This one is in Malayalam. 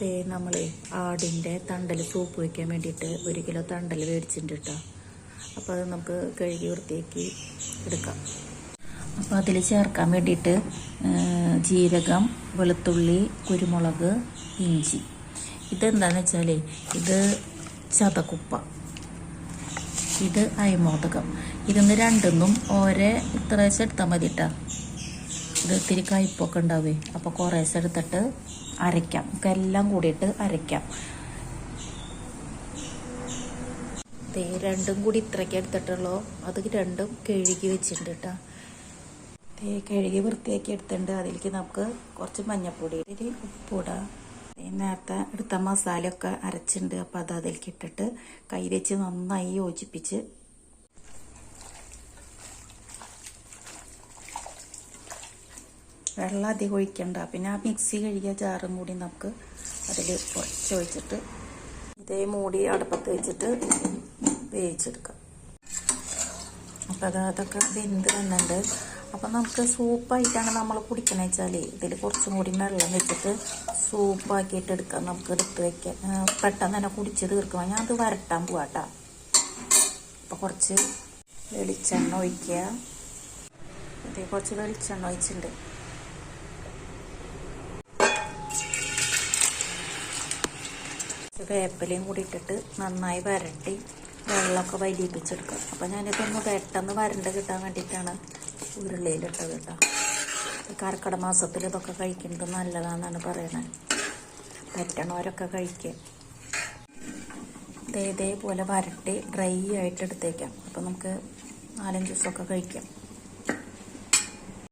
തേ നമ്മളെ ആടിന്റെ തണ്ടൽ സൂപ്പ് വയ്ക്കാൻ വേണ്ടിയിട്ട് ഒരു കിലോ തണ്ടൽ മേടിച്ചിട്ടുണ്ട് കേട്ടോ അപ്പോൾ അത് നമുക്ക് കഴുകി വൃത്തിയാക്കി എടുക്കാം. അപ്പോൾ അതിൽ ചേർക്കാൻ വേണ്ടിയിട്ട് ജീരകം വെളുത്തുള്ളി കുരുമുളക് ഇഞ്ചി. ഇതെന്താണെന്ന് വെച്ചാൽ ഇത് ചതക്കുപ്പ. ഇത് അയമോദകം. ഇതൊന്ന് രണ്ടെന്നും ഓരോ ഇത്ര വെച്ചെടുത്താൽ മതി കേട്ടോ ഇത് ഇത്തിരി കയ്പൊക്കെ ഉണ്ടാവേ. അപ്പോൾ കുറേശ്ശെ എടുത്തിട്ട് അരയ്ക്കാം. നമുക്ക് എല്ലാം കൂടിയിട്ട് അരയ്ക്കാം. ദേ രണ്ടും കൂടി ഇത്രയ്ക്ക് എടുത്തിട്ടുള്ളൂ. അത് രണ്ടും കഴുകി വെച്ചിട്ടുണ്ട് കേട്ടോ. ദേ കഴുകി വൃത്തിയാക്കി എടുത്തിട്ടുണ്ട്. അതിലേക്ക് നമുക്ക് കുറച്ച് മഞ്ഞപ്പൊടി ഇതിൽ ഉപ്പിടാം. നേരത്തെ എടുത്ത മസാലയൊക്കെ അരച്ചിട്ടുണ്ട്. അപ്പോൾ അത് അതിലേക്ക് ഇട്ടിട്ട് കൈ വെച്ച് നന്നായി യോജിപ്പിച്ച് വെള്ളം അധികം ഒഴിക്കണ്ട. പിന്നെ ആ മിക്സി കഴുകിയ ജാറും കൂടി നമുക്ക് അതിൽ കുറച്ച് ഒഴിച്ചിട്ട് ഇതേ മൂടി അടുപ്പത്ത് വെച്ചിട്ട് വേവിച്ചെടുക്കാം. അപ്പം അത് അതൊക്കെ വെന്ത് വന്നിട്ടുണ്ട്. അപ്പം നമുക്ക് സൂപ്പായിട്ടാണ് നമ്മൾ കുടിക്കണമെന്ന് വെച്ചാൽ ഇതിൽ കുറച്ചും കൂടി വെള്ളം വെച്ചിട്ട് സൂപ്പാക്കിയിട്ട് എടുക്കാം. നമുക്ക് എടുത്ത് വയ്ക്കാം പെട്ടെന്ന് തന്നെ കുടിച്ച് തീർക്കുക ഞാൻ അത് വരട്ടാൻ പോവാട്ടോ അപ്പം കുറച്ച് വെളിച്ചെണ്ണ ഒഴിക്കുക. കുറച്ച് വെളിച്ചെണ്ണ ഒഴിച്ചിട്ടുണ്ട്. വേപ്പിലയും കൂടി ഇട്ടിട്ട് നന്നായി വരട്ടി വെള്ളമൊക്കെ വലിയിപ്പിച്ചെടുക്കുക അപ്പം ഞാനിതൊന്ന് പെട്ടെന്ന് വരണ്ട് കിട്ടാൻ വേണ്ടിയിട്ടാണ് ഉരുളിയിലിട്ടത് കേട്ടോ. ഈ കർക്കിടക മാസത്തിൽ ഇതൊക്കെ കഴിക്കുന്നത് നല്ലതാണെന്നാണ് പറയണത് പറ്റണവരൊക്കെ കഴിക്കുക ഇതേ ഇതേപോലെ വരട്ടി ഡ്രൈ ആയിട്ട് എടുത്തേക്കാം. അപ്പം നമുക്ക് നാലഞ്ച് ദിവസമൊക്കെ കഴിക്കാം.